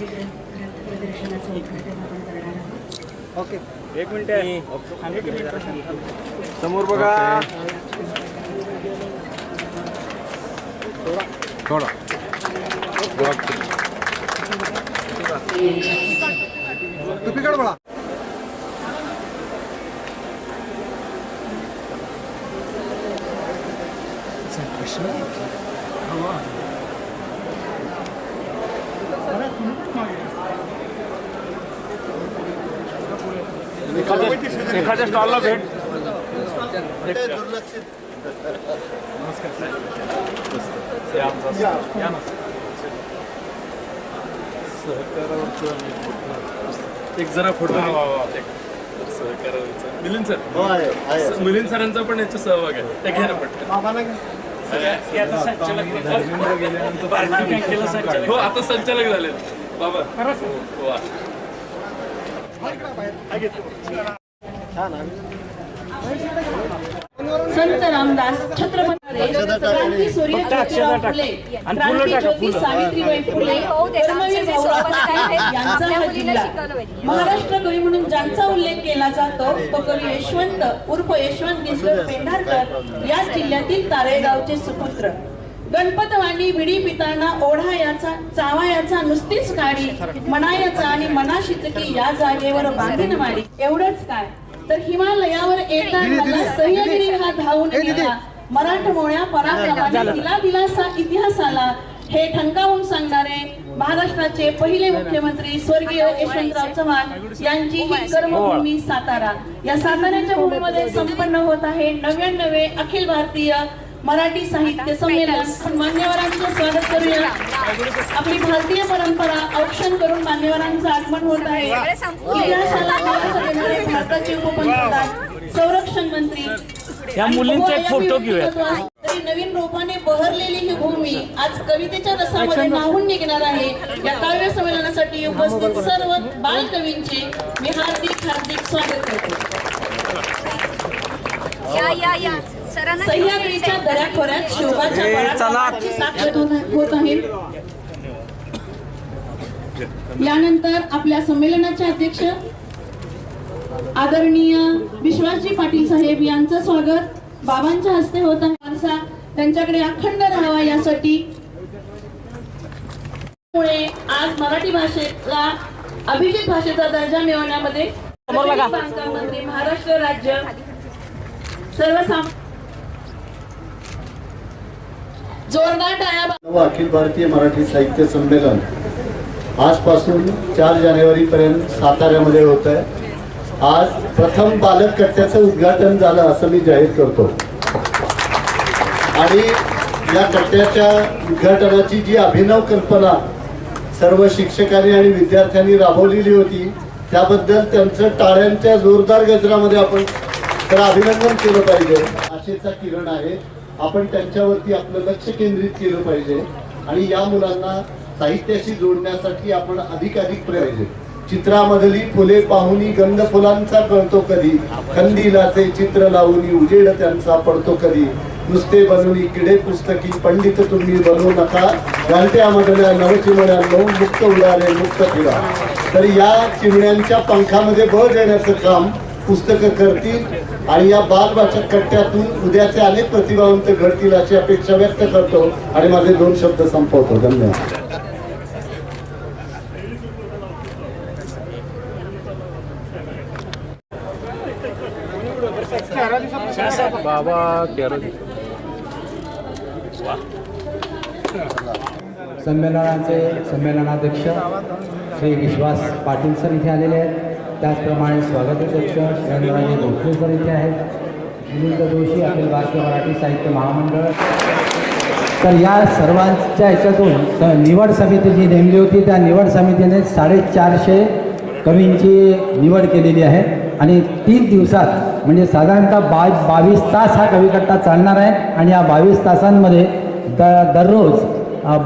खाली किती प्रदर्शनाचं उद्घाटन आपण करणार आहोत. ओके. एक मिनिट. समोर बघा. थोडा. टुपीकडे बघा एखाद्या स्टॉलला भेट. एक जरा फोटो सहकाराचा मिलिंद सर. मिलिंद सरांचा पण याचा सहभाग आहे. ते घ्या ना पटकन हो आता संचालक झाले बाबा. हो, वा. संत रामदास छत्रपती क्रांती सूर्य ज्योतिराव फुले क्रांती ज्योती सावित्रीबाई फुले धर्मवीर यांचा हा जिल्हा महाराष्ट्र कवी म्हणून ज्यांचा उल्लेख केला जातो तो कवी यशवंत उर्फ यशवंत गिसगर पेंढारकर या जिल्ह्यातील तारेगावचे सुपुत्र. गणपतवाणी विडी पिताना ओढा याचा चावा याचा नुसतीच काढी मनायाचा आणि मनाशीच की या जागेवर बांधीन माडी एवढंच काय? तर हिमालयावर येताना सह्याद्री हा धावून गेला. मराठमोळ्या पराक्रमाने दिला दिलासा इतिहासाला हे ठणकावून सांगणारे महाराष्ट्राचे पहिले मुख्यमंत्री स्वर्गीय यशवंतराव चव्हाण यांची ही कर्मभूमी सातारा. या साताऱ्याच्या भूमीमध्ये संपन्न होत आहे नव्याण्णवे अखिल भारतीय मराठी साहित्य संमेलन मान्यवरांचे स्वागत करूया. आपली भारतीय परंपरा औक्षण करून मान्यवरांचं आगमन होत आहे. इतिहासाला भारताचे उपपंतप्रधान संरक्षण मंत्री या मुलींचा एक फोटो घेऊया. तरी नवीन रूपाने बहरलेली ही भूमी आज कवितेच्या रसामध्ये नाहून निघणार आहे. या काव्य संमेलनासाठी उपस्थित सर्व बालकवींचे मी हार्दिक हार्दिक स्वागत करते. या या या. सह्याद्रीच्या दऱ्याखोऱ्यात शिवबाच्या पराक्रमाची होत- होत आहे. यानंतर आपल्या संमेलनाचे अध्यक्ष आदरणीय विश्वासजी पाटील साहेब यांचं स्वागत. बाबांच्या हस्ते होत आहे वारसा. त्यांच्याकडे अखंड राहावा यासाठी. मुळे आज मराठी भाषेला अभिजित भाषेचा दर्जा मिळवण्यामध्ये बांधकाम मंत्री महाराष्ट्र राज्य सर्वसाम जोरदार अखिल भारतीय मराठी साहित्य संमेलन आजपासून चार जानेवारीपर्यंत साताऱ्यामध्ये होत आहे. आज प्रथम बालक कट्ट्याचं उद्घाटन झालं असं मी जाहीर करतो. आणि या कट्ट्याच्या उद्घाटनाची जी अभिनव कल्पना सर्व शिक्षकांनी आणि विद्यार्थ्यांनी राबवलेली होती त्याबद्दल त्यांचं टाळ्यांच्या जोरदार गजरामध्ये आपण तर अभिनंदन केलं पाहिजे. आशेचा किरण आहे. आपण त्यांच्यावरती आपलं लक्ष केंद्रित केलं पाहिजे आणि या मुलांना साहित्याशी जोडण्यासाठी आपण अधिकाधिक प्रयत्न चित्रामधली फुले पाहुनी गंध फुलांचा कळतो कधी. खंदीलाचे चित्र लावून उजेड त्यांचा पडतो कधी. नुसते बनवली किडे पुस्तकी पंडित तुम्ही बनवू नका. घालट्यामधल्या नवचिमण्यांनो मुक्त उडाले मुक्त फिरा. तर या चिमण्यांच्या पंखामध्ये बळ देण्याचं काम पुस्तकं करतील आणि या बालवाचक कट्ट्यातून उद्याचे अनेक प्रतिभावंत घडतील अशी अपेक्षा व्यक्त करतो आणि माझे दोन शब्द संपवतो. धन्यवाद. संमेलनाचे संमेलनाध्यक्ष श्री विश्वास पाटील सर इथे आलेले आहेत. त्याचप्रमाणे स्वागताध्यक्ष सुरेंद्रराजे भोसले इथे आहेत. मिलिंद जोशी अखिल भारतीय मराठी साहित्य महामंडळ. तर या सर्वांच्या ह्याच्यातून निवड समिती जी नेमली होती त्या निवड समितीने साडेचारशे कवींची निवड केलेली आहे. आणि तीन दिवसात म्हणजे साधारणतः बा बावीस तास हा कविकट्टा चालणार आहे. आणि या बावीस तासांमध्ये द दररोज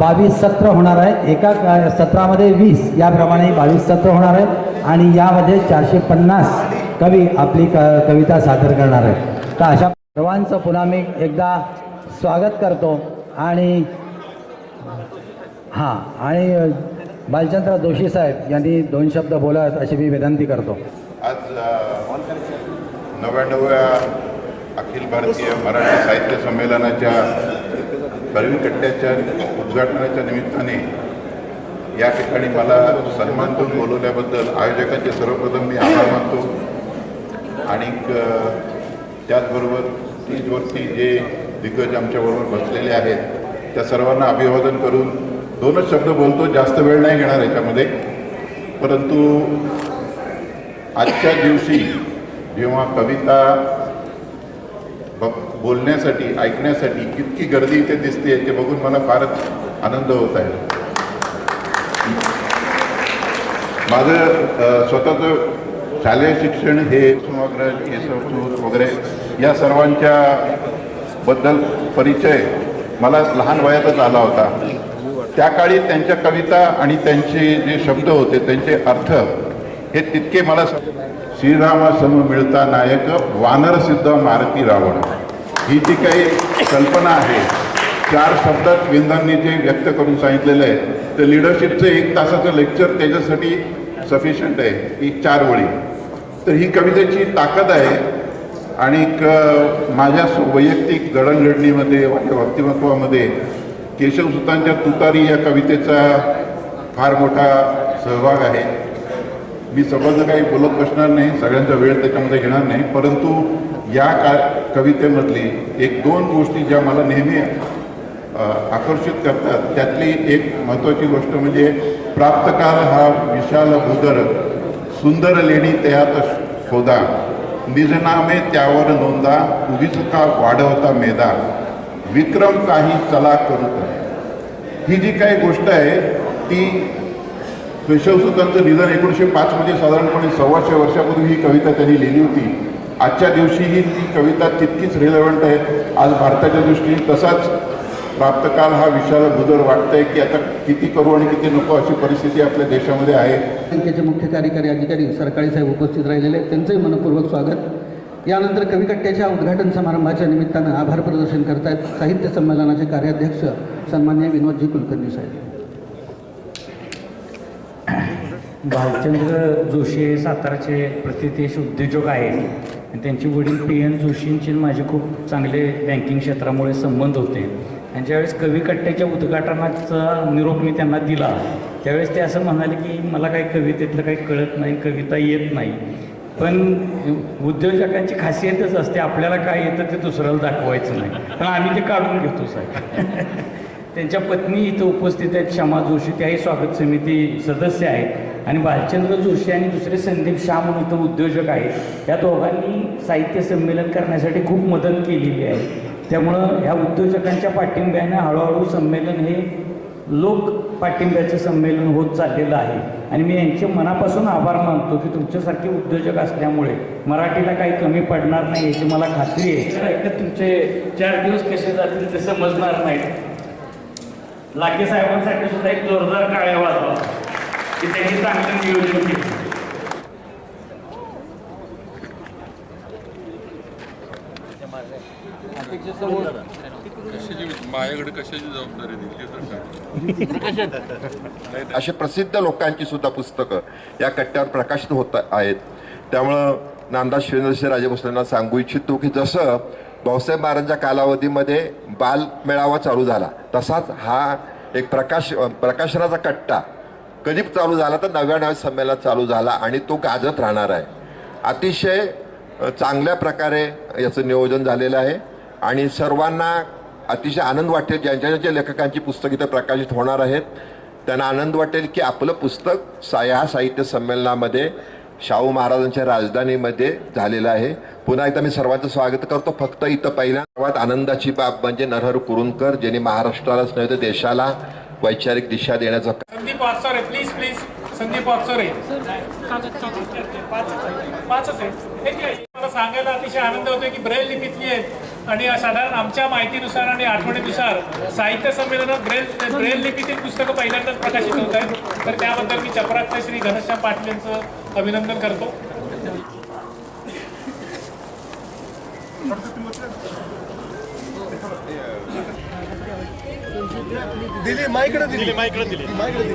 बावीस सत्र होणार आहे. एका सत्रामध्ये वीस याप्रमाणे बावीस सत्र होणार आहे आणि यामध्ये चारशे पन्नास कवी आपली क कविता सादर करणार आहेत. तर अशा सर्वांचं पुन्हा मी एकदा स्वागत करतो आणि हां आणि बालचंद्र जोशी साहेब यांनी दोन शब्द बोलत अशी मी विनंती करतो. आज नव्याण्णव्या अखिल भारतीय मराठी साहित्य संमेलनाच्या कट्ट्याच्या उद्घाटनाच्या निमित्ताने या ठिकाणी मला सन्मान देऊन बोलवल्याबद्दल आयोजकांचे सर्वप्रथम मी आभार मानतो. आणि त्याचबरोबर तीजवरती जे दिग्गज आमच्याबरोबर बसलेले आहेत त्या सर्वांना अभिवादन करून दोनच शब्द बोलतो जास्त वेळ नाही घेणार याच्यामध्ये. परंतु आजच्या दिवशी जेव्हा कविता ब बोलण्यासाठी ऐकण्यासाठी इतकी गर्दी इथे दिसते ते बघून मला फारच आनंद होत आहे. माझं स्वतःचं शालेय शिक्षण हे कुसुमाग्रज केशवसूत वगैरे या सर्वांच्या बद्दल परिचय मला लहान वयातच आला होता. त्या काळी त्यांच्या कविता आणि त्यांचे जे शब्द होते त्यांचे अर्थ हे तितके मला श्रीरामासम मिळता नायक वानर सिद्ध मारुती रावण. ही जी काही कल्पना आहे चार शब्दात विंदांनी जे व्यक्त करून सांगितलेलं आहे तर लिडरशिपचं एक तासाचं लेक्चर त्याच्यासाठी सफिशियंट आहे ही चार वळी तर ही कवितेची ताकद आहे आणि क- माझ्या वैयक्तिक जडणघडणीमध्ये माझ्या व्यक्तिमत्वामध्ये केशवसुतांच्या तुतारी या कवितेचा फार मोठा सहभाग आहे. मी सर्वांना काही बोलत बसणार नाही सगळ्यांचा वेळ त्याच्यामध्ये घेणार नाही परंतु या का कवितेमधली एक दोन गोष्टी ज्या मला नेहमी आकर्षित करतात. त्यातली एक महत्त्वाची गोष्ट म्हणजे प्राप्तकाल हा विशाल भूदर सुंदर लेणी त्यात शोधा निजनामे त्यावर नोंदा उगीच का वाढवता मेदा विक्रम काही चला करू ही जी काही गोष्ट आहे ती केशवसुतांचं निधन एकोणीसशे पाचमध्ये साधारणपणे सव्वाशे वर्षापूर्वी ही कविता त्यांनी लिहिली होती. आजच्या दिवशीही ती कविता तितकीच रिलेव्हंट आहे. आज भारताच्या दृष्टीने तसाच प्राप्तकाल हा विशाल भुदर वाटतंय की आता किती करू आणि किती नको अशी परिस्थिती आपल्या देशामध्ये आहे. बँकेचे मुख्य कार्यकारी अधिकारी सरकारी साहेब उपस्थित राहिलेले. आहेत त्यांचंही मनपूर्वक स्वागत. यानंतर कविकट्ट्याच्या उद्घाटन समारंभाच्या निमित्तानं आभार प्रदर्शन करतायत साहित्य संमेलनाचे कार्याध्यक्ष सन्मान्य विनोदजी कुलकर्णी साहेब. भालचंद्र जोशी हे साताराचे प्रतिदेश उद्योजक आहेत. आणि त्यांचे वडील पी एन जोशींचे माझे खूप चांगले बँकिंग क्षेत्रामुळे संबंध होते. आणि ज्यावेळेस कवी कट्ट्याच्या उद्घाटनाचा निरोप मी त्यांना दिला त्यावेळेस ते असं म्हणाले की मला काही कवितेतलं काही कळत नाही कविता येत नाही. पण उद्योजकांची खासियतच असते आपल्याला काय येतं ते दुसऱ्याला दाखवायचं नाही. पण आम्ही ते काढून घेतो साहेब. त्यांच्या पत्नी इथं उपस्थित आहेत क्षमा जोशी त्याही स्वागत समिती सदस्य आहेत. आणि भालचंद्र जोशी आणि दुसरे संदीप शाह म्हणून इथं उद्योजक आहेत. या दोघांनी साहित्य संमेलन करण्यासाठी खूप मदत केलेली आहे. त्यामुळं ह्या उद्योजकांच्या पाठिंब्यानं हळूहळू संमेलन हे लोक पाठिंब्याचं संमेलन होत चाललेलं आहे. आणि मी यांचे मनापासून आभार मानतो की तुमच्यासारखे उद्योजक असल्यामुळे मराठीला काही कमी पडणार नाही याची मला खात्री आहे. तुमचे चार दिवस कसे जातील ते समजणार नाहीत लाके साहेबांसाठी सुद्धा एक जोरदार काळ्या वाजवा. की त्यांनी चांगलं नियोजन केलं. माझ्याकडे कशाची जबाबदारी दिली असे प्रसिद्ध लोकांची सुद्धा पुस्तकं या कट्ट्यावर प्रकाशित होत आहेत. त्यामुळं नामदार शिवेंद्रसिंह राजभोसलेंना सांगू इच्छितो की जसं भाऊसाहेब महाराजांच्या कालावधीमध्ये बाल मेळावा चालू झाला तसाच हा एक प्रकाश प्रकाशनाचा कट्टा कधी चालू झाला तर नव्याण्णव संमेलनात चालू झाला आणि तो गाजत राहणार आहे. अतिशय चांगल्या प्रकारे याचं नियोजन झालेलं आहे आणि सर्वांना अतिशय आनंद वाटेल ज्यांच्या ज्यांच्या लेखकांची पुस्तक इथं प्रकाशित होणार आहेत. त्यांना आनंद वाटेल की आपलं पुस्तक सा या साहित्य संमेलनामध्ये शाहू महाराजांच्या राजधानीमध्ये झालेलं आहे. पुन्हा एकदा मी सर्वांचं स्वागत करतो. फक्त इथं पहिल्या सर्वात आनंदाची बाब म्हणजे नरहर कुरुंदकर ज्यांनी महाराष्ट्रालाच नव्हे तर देशाला वैचारिक दिशा देण्याचं संदीप वागचोरे प्लीज प्लीज संदीप पाचच आहे ठीक मला सांगायला अतिशय आनंद होतो की ब्रेल लिपीतली आहेत आणि साधारण आमच्या माहितीनुसार आणि आठवणीनुसार साहित्य संमेलनात ब्रेल ब्रेल लिपीतील पुस्तकं पहिल्यांदाच प्रकाशित होत आहेत तर त्याबद्दल मी चपराकचे श्री घनश्याम पाटील यांचं अभिनंदन करतो दिली माईकडे दिली. माईकडे दिली. माईकडे दिली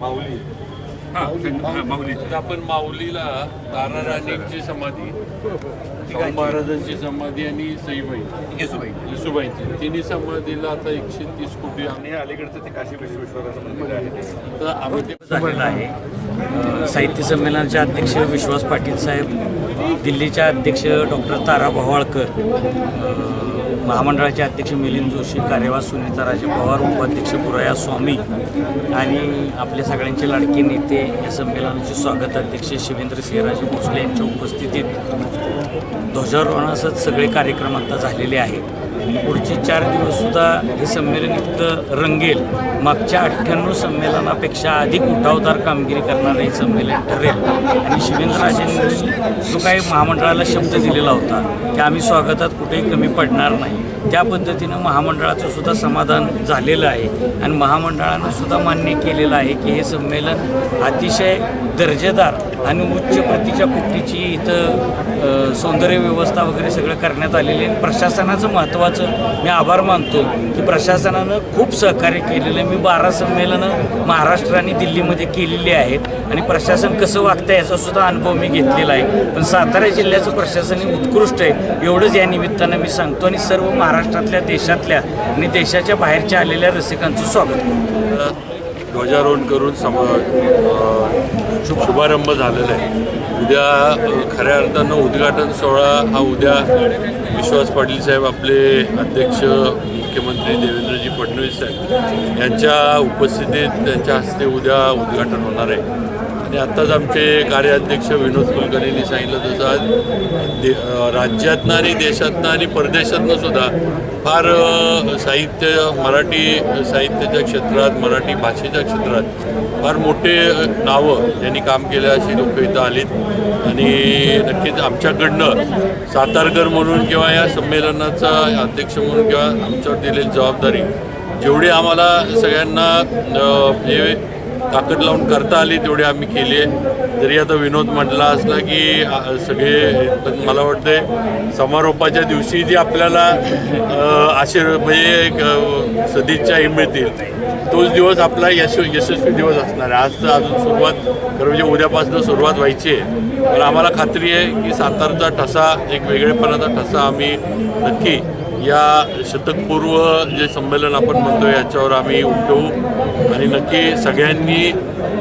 माऊली. माऊली. आपण माऊलीला ताराराणीची समाधी शाहू महाराजांची समाधी आणि सईबाई. येसुबाई. येसुबाईंची. तिन्ही समाधीला आता एकशे तीस कोटी आणि अलीकडचं ते काशी विश्वेश्वराचं मंदिर आहे. तर आम्ही ते झालेलं आहे साहित्य संमेलनाचे अध्यक्ष विश्वास पाटील साहेब दिल्लीच्या अध्यक्ष डॉक्टर तारा भवाळकर महामंडळाचे अध्यक्ष मिलिंद जोशी कार्यवाह सुनीताराजे पवार उपाध्यक्ष बुराया स्वामी आणि आपल्या सगळ्यांचे लाडके नेते या संमेलनाचे स्वागत अध्यक्ष शिवेंद्र सिंहराजे भोसले यांच्या उपस्थितीत ध्वजारोहणासच सगळे कार्यक्रम आता झालेले आहेत. पुढचे चार दिवससुद्धा हे संमेलन इतकं रंगेल. मागच्या अठ्ठ्याण्णव संमेलनापेक्षा अधिक उठावदार कामगिरी करणारं हे संमेलन ठरेल. आणि शिवेंद्रराजेंनी जो काही महामंडळाला शब्द दिलेला होता की आम्ही स्वागतात कुठेही कमी पडणार नाही. त्या पद्धतीनं महामंडळाचं सुद्धा समाधान झालेलं आहे. आणि महामंडळानं सुद्धा मान्य केलेलं आहे की हे संमेलन अतिशय दर्जेदार आणि उच्च प्रतीच्या कुट्टीची इथं सौंदर्य व्यवस्था वगैरे सगळं करण्यात आलेली आहे. प्रशासनाचं महत्त्वाचं मी आभार मानतो की प्रशासनानं खूप सहकार्य केलेलं आहे. मी बारा संमेलनं महाराष्ट्र आणि दिल्लीमध्ये केलेली आहेत आणि प्रशासन कसं वागतं याचा सुद्धा अनुभव मी घेतलेला आहे. पण सातारा जिल्ह्याचं प्रशासन हे उत्कृष्ट आहे एवढंच या निमित्तानं मी सांगतो आणि सर्व महाराष्ट्रातल्या देशातल्या आणि देशाच्या बाहेरच्या आलेल्या रसिकांचं स्वागत करतो. ध्वजारोहण करून सम शुभ शुभारंभ झालेला आहे. उद्या खऱ्या अर्थानं उद्घाटन सोहळा हा उद्या विश्वास पाटील साहेब आपले अध्यक्ष मुख्यमंत्री देवेंद्रजी फडणवीस साहेब यांच्या उपस्थितीत त्यांच्या हस्ते उद्या उद्घाटन होणार आहे. आणि आत्ताच आमचे कार्याध्यक्ष विनोद कुलकर्णींनी सांगितलं तसं आज दे राज्यातनं आणि देशातनं आणि परदेशातनं सुद्धा फार साहित्य मराठी साहित्याच्या क्षेत्रात मराठी भाषेच्या क्षेत्रात फार मोठे नावं ज्यांनी काम केलं अशी लोक इथं आलीत. आणि नक्कीच आमच्याकडनं सातारकर म्हणून किंवा या संमेलनाचा अध्यक्ष म्हणून किंवा आमच्यावर दिलेली जबाबदारी जेवढी आम्हाला सगळ्यांना हे म्हणजे ताकद लावून करता आली तेवढी आम्ही केली आहे. जरी आता विनोद म्हटला असला की सगळे मला वाटते समारोपाच्या दिवशी जी आपल्याला आशीर्वाद म्हणजे एक सदिच्छाही मिळतील तोच दिवस आपला यश यशस्वी दिवस असणार आहे. आज तर अजून सुरुवात खरं म्हणजे उद्यापासून सुरुवात व्हायची आहे. पण आम्हाला खात्री आहे की सातारचा ठसा एक वेगळेपणाचा ठसा आम्ही नक्की या शतकपूर्व जे संमेलन आपण म्हणतो याच्यावर आम्ही उठवू. आणि नक्की सगळ्यांनी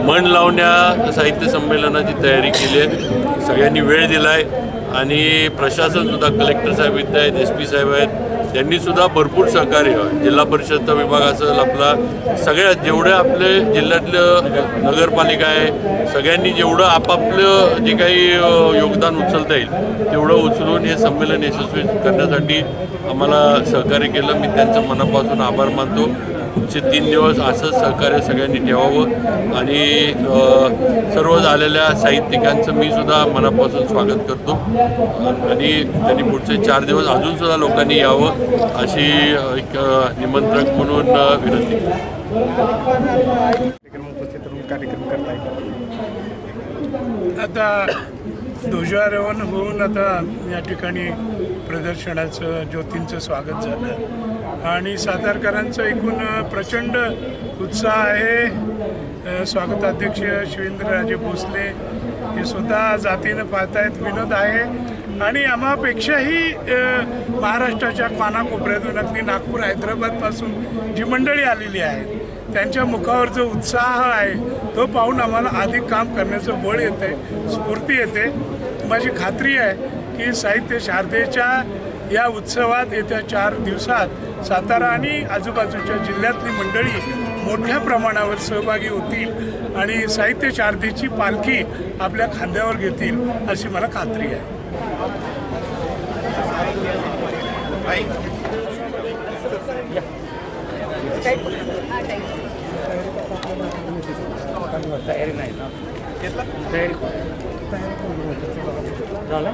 मन लावण्या साहित्य संमेलनाची तयारी केली आहे. सगळ्यांनी वेळ दिला आहे आणि प्रशासनसुद्धा कलेक्टर साहेब इथं आहेत एस पी साहेब आहेत त्यांनीसुद्धा भरपूर सहकार्य जिल्हा परिषदचा विभाग असेल आपला सगळ्या जेवढे आपले जिल्ह्यातलं नगरपालिका आहे सगळ्यांनी जेवढं आपापलं जे काही योगदान उचलता येईल तेवढं उचलून हे संमेलन यशस्वी करण्यासाठी आम्हाला सहकार्य केलं. मी त्यांचं मनापासून आभार मानतो. पुढचे तीन दिवस असंच सहकार्य सगळ्यांनी ठेवावं. आणि सर्व झालेल्या साहित्यिकांचं मी सुद्धा मनापासून स्वागत करतो. आणि त्यांनी पुढचे चार दिवस अजून सुद्धा लोकांनी यावं अशी एक निमंत्रक म्हणून विनंती कार्यक्रम उपस्थित राहून कार्यक्रम करताय. आता ध्वजारोहण होऊन आता या ठिकाणी प्रदर्शनाचं ज्योतींचं स्वागत झालं. आणि सातारकरांचं एकूण प्रचंड उत्साह आहे. स्वागताध्यक्ष शिवेंद्रराजे भोसले हे स्वतः जातीनं पाहतायत विनोद आहे. आणि आम्हापेक्षाही महाराष्ट्राच्या कानाकोपऱ्यातून अगदी नागपूर हैदराबादपासून जी मंडळी आलेली आहे त्यांच्या मुखावर जो उत्साह आहे तो पाहून आम्हाला अधिक काम करण्याचं बळ येते स्फूर्ती येते. माझी खात्री आहे की साहित्य शारदेच्या या उत्सवात येत्या चार दिवसात सातारा आणि आजूबाजूच्या जिल्ह्यातली मंडळी मोठ्या प्रमाणावर सहभागी होतील आणि साहित्य शारदेची पालखी आपल्या खांद्यावर घेतील अशी मला खात्री आहे. तयारी नाही Dale.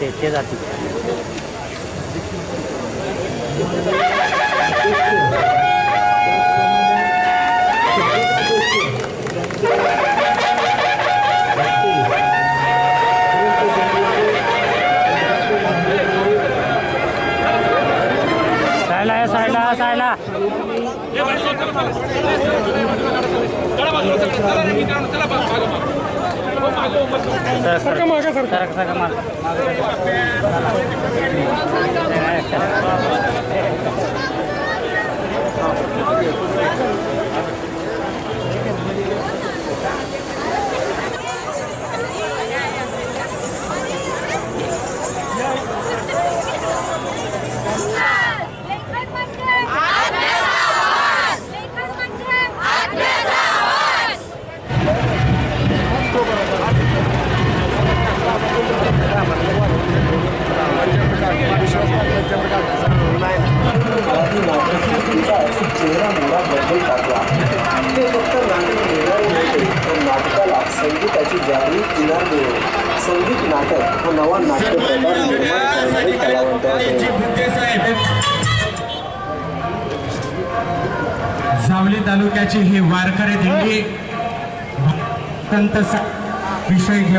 ते ते जाते सायला सायला सरका मागा सर सरका सरका मार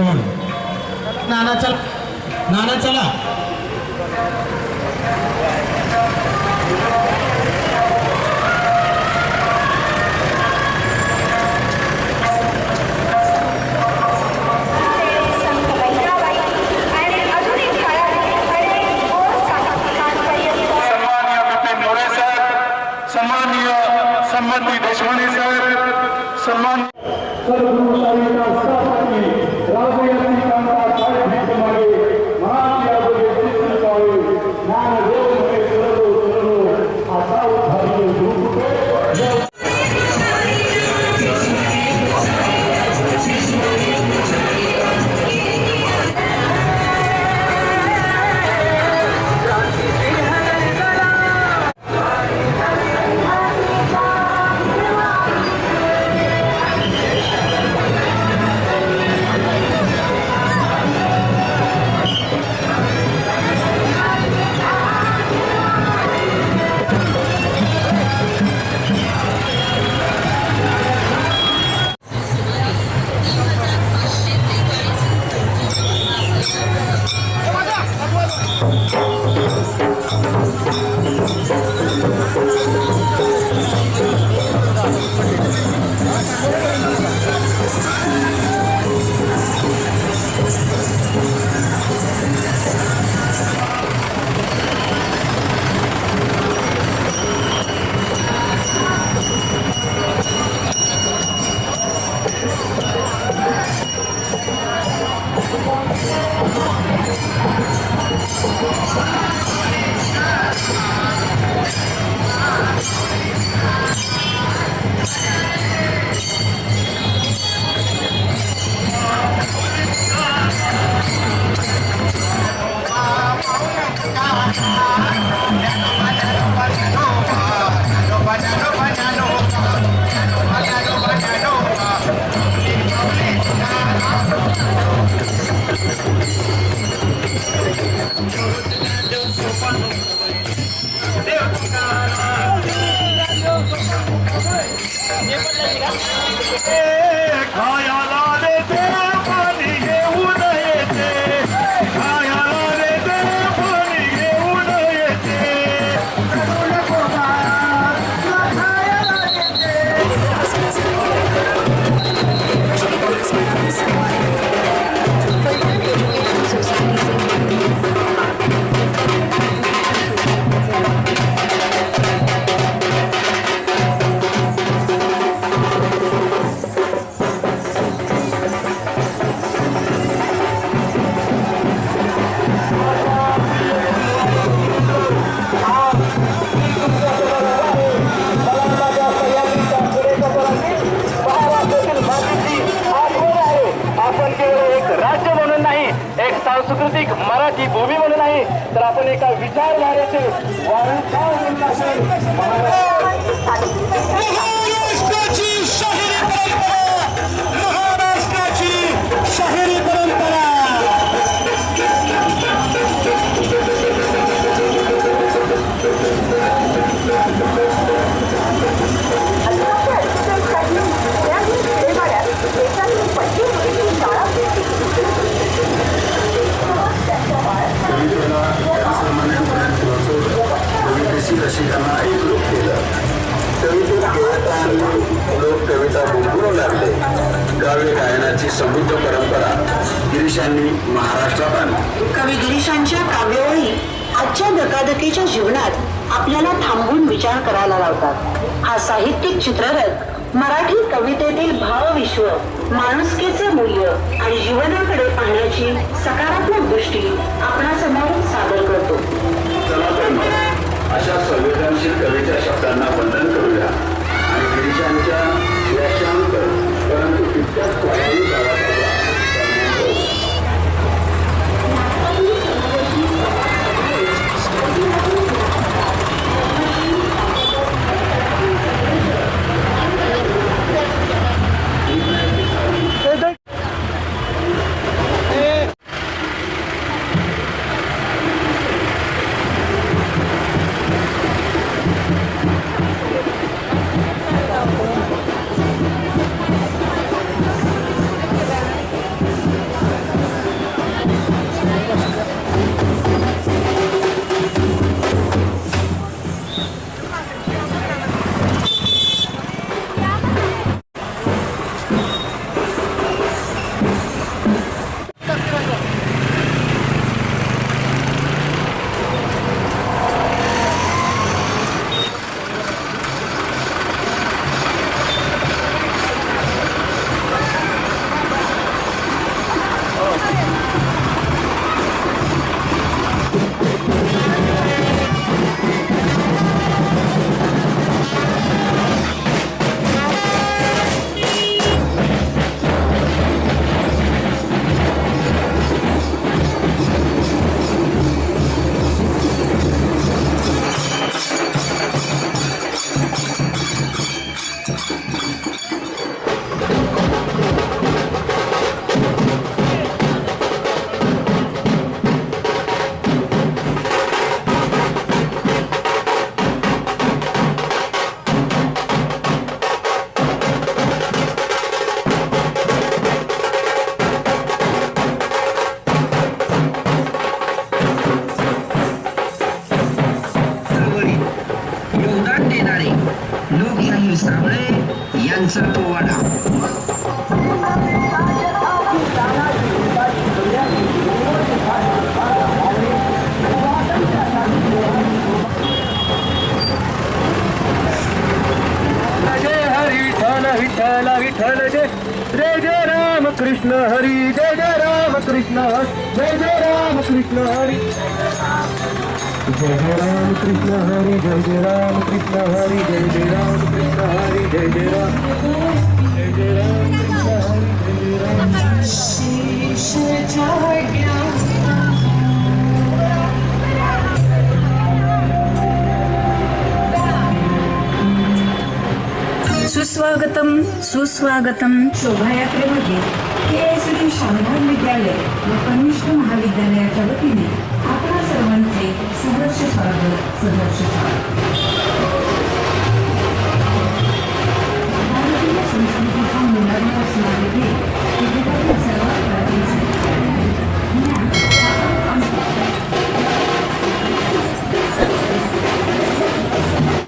मिळवून नाना चला. नाना चला. Thank you. आपण पाहण्याची सकारात्मक दृष्टी आपण Krishna Hari Jai Jai Ram Krishna Hari Jai Jai Ram Krishna Hari Jai Jai Ram Krishna Hari Jai Jai Ram Jai Jai Ram Krishna Hari Jai Jai Ram Sheesh Jagya सुस्वागतम सुस्वागतम शोभायात्रेमध्ये KSD शांघार विद्यालय व कनिष्ठ महाविद्यालयाच्या वतीने आपल्या सर्वांचे सहर्ष स्वागत सहर्ष स्वागत. भारतीय संस्कृतीचा मुलांना असणारे